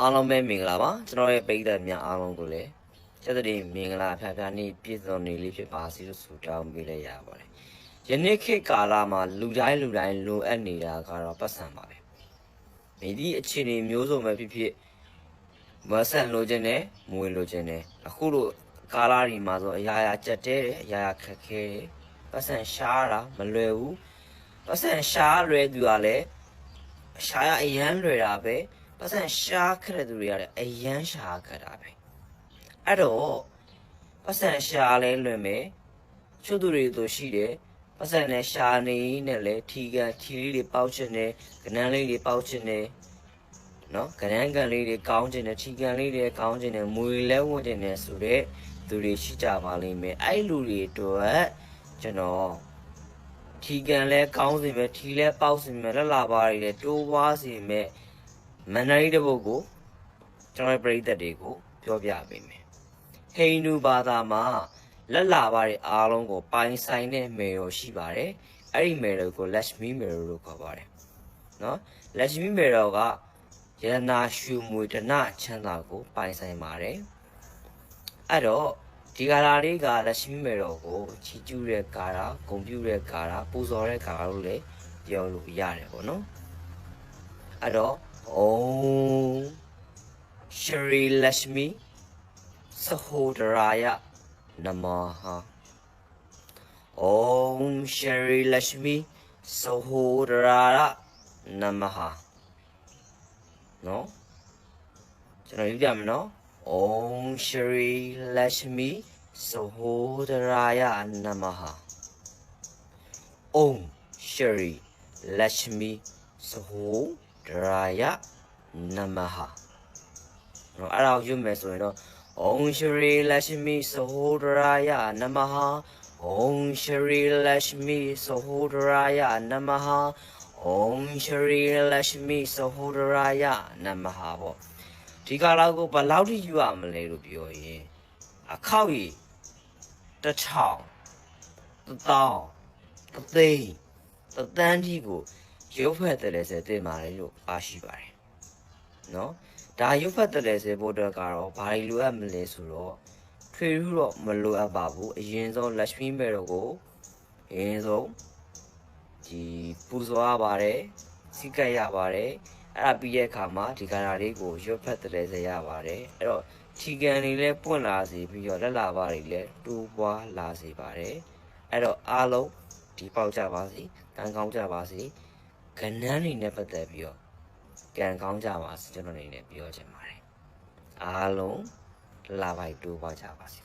အားလုံးပဲမင်္ဂလာပါကျွန်တော်ရဲ့ပိဋကတ်များအားလုံးကိုလည်းကျက်တဲ့မင်္ဂလာဖျားဖျားနေ့ပြည့်စုံနေလေးဖြစ်ပါစေလို့ဆုတောင်းပေးလိုက်ရပါတယ်ယနေ့ခေတ်ကာလမှာလူတိုင်းလူတိုင်းလိုအပ်နေတာကတော့ပတ်စံပါပဲမိသည့်အခြေအနေမျိုးစုံပဲဖြစ်ဖြစ်မဆန်လိုခြင်းနဲ့မွေလိုခြင်းနဲ့အခုလိုကာလဒီမှာဆိုအရာရာကြက်တဲတယ်အရာရာခက်ခဲတယ်ပတ်စံရှားတာမလွယ်ဘူးပတ်စံရှားလွယ်သူကလည်းရှာရအရန်လွယ်တာပဲ ပတ်စံရှားခက်တဲ့သူတွေကလည်းအရန်ရှားခက်တာပဲအဲ့တော့ပတ်စံရှားလဲလွယ်မယ်ချို့သူတွေတို့ရှိတယ်ပတ်စံနဲ့ရှားနေနဲ့လဲထီကန်ထီလေးတွေပေါက်ချင်တယ်ကနန်းလေးတွေပေါက်ချင်တယ်နော်ကနန်းကန်လေးတွေကောင်းချင်တယ်ထီကန်လေးတွေကောင်းချင်တယ်မွေလဲဝတ်ချင်တယ်ဆိုတော့သူတွေရှိကြပါလိမ့်မယ်အဲ့လူတွေအတွက်ကျွန်တော်ထီကန်လဲကောင်းစီမယ်ထီလဲပေါက်စီမယ်လက်လာပါတွေလဲတိုးွားစီမယ် မန္တလေးတစ်ပုတ်ကိုကျွန်တော်ရဲ့ပရိသတ်တွေကိုပြောပြပေးမယ်ဟိန္ဒူဘာသာမှာလက်လာပါတွေအားလုံးကိုပိုင်ဆိုင်တဲ့မေရောရှိပါတယ်အဲ့ဒီမေရောကို Lakshmi မေရောလို့ခေါ်ပါတယ်နော် Lakshmi မေရောကယရနာရှုမွေတနချမ်းသာကို ပိုင်ဆိုင်ပါတယ်အဲ့တော့ဒီကာလာလေးကလက်ရှိမေတော်ကိုချီကျူးတဲ့ကာလာဂုံပြူတဲ့ကာလာပူဇော်တဲ့ကာလာလို့လည်းပြောလို့ရတယ်ပေါ့နော်အဲ့တော့ ဩရှရီလက်ရှမီသဟိုဒရာယနမဟာဩရှရီလက်ရှမီသဟို ဒရာယနမဟာနော်ကျွန်တော်ယူပြမယ်နော် Om Shri Lakshmi Sahodaraya Namaha Om Shri Lakshmi Sahodaraya Namaha နော်အဲ့ဒါကိုယူမယ်ဆိုရင်တော့ Om Shri Lakshmi Sahodaraya Namaha Om Shri Lakshmi Sahodaraya Namaha Om Shri Lakshmi Sahodaraya Namaha ပေါ့ဒီကာလာကိုဘယ်လောက်ထိယူရမလဲလို့ပြောရင်အခောက်ကြီးတစ်ထောင်တစ်သောင်းတစ်သိန်းတစ်သန်းကြီးကို ရုပ်ဖက်တယ်လဲစေတင်ပါတယ်လို့ပါရှိပါတယ်နော်ဒါရုပ်ဖက်တယ်လဲစေဖို့အတွက်ကတော့ဘာတွေလိုအပ်မလဲဆိုတော့ထွေထူးတော့မလိုအပ်ပါဘူးအရင်ဆုံး Lakshmi မေတော်ကိုအရင်ဆုံးဒီပူဇော်ရပါတယ်စိတ်ကပ်ရပါတယ်အဲ့ဒါပြီးတဲ့အခါမှာဒီကရာလေးကိုရွတ်ဖက်တဲ့စေရပါတယ်အဲ့တော့ခြီကန်တွေလည်းပွင့်လာစေပြီးတော့လက်လာပါတွေလည်းတိုးပွားလာစေပါတယ်အဲ့တော့အားလုံးဒီပေါက်ကြပါစေကံကောင်းကြပါစေ ကဏ္ဍတွေနဲ့ပတ်သက်ပြီးတော့ကံကောင်းကြပါစေကျွန်တော်အနေနဲ့ပြောချင်ပါတယ်အားလုံးလာပါတိုးပွားကြပါစေ